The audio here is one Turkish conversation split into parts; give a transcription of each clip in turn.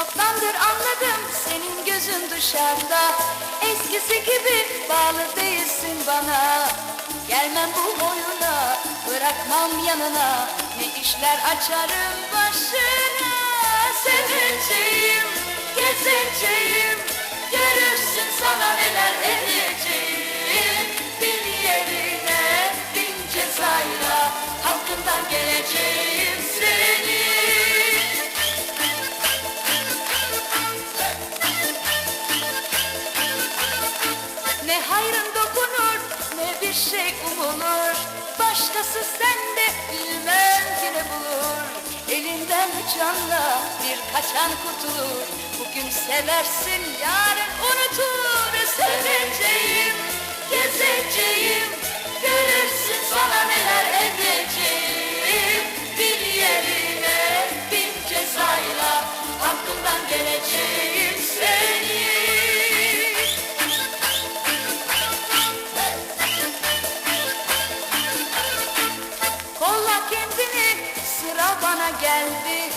Çoktandır anladım senin gözün dışarıda. Eskisi gibi bağlı değilsin bana. Gelmem bu oyuna bırakmam yanına. Ne işler açarım başına Seveceğim Ne hayrın dokunur ne bir şey umulur Başkası sende bilmem ki ne bulur. Elinden canla bir kaçan kurtulur. Bugün seversin yarın unutur. Seveceğim, gezeceğim bana geldi.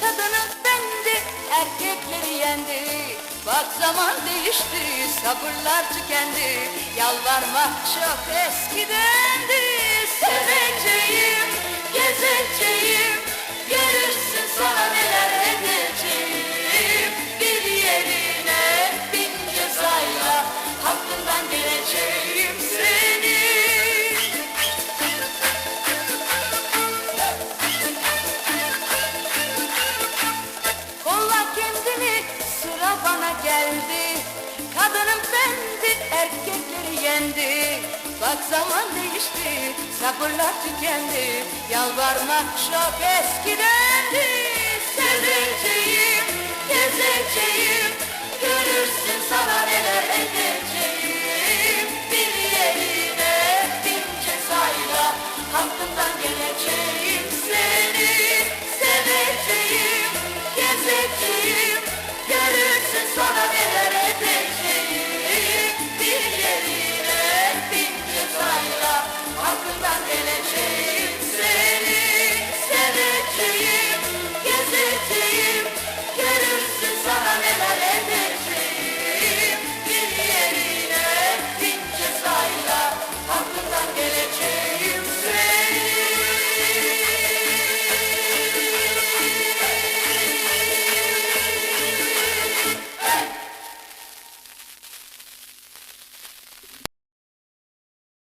Kadının bendi erkekleri yendi. Bak zaman değişti sabırlar tükendi. Yalvarmak çok eskidendi bana geldi. Kadının bendi erkekleri yendi. Bak zaman değişti sabırlar tükendi. Yalvarmak çok eskidendi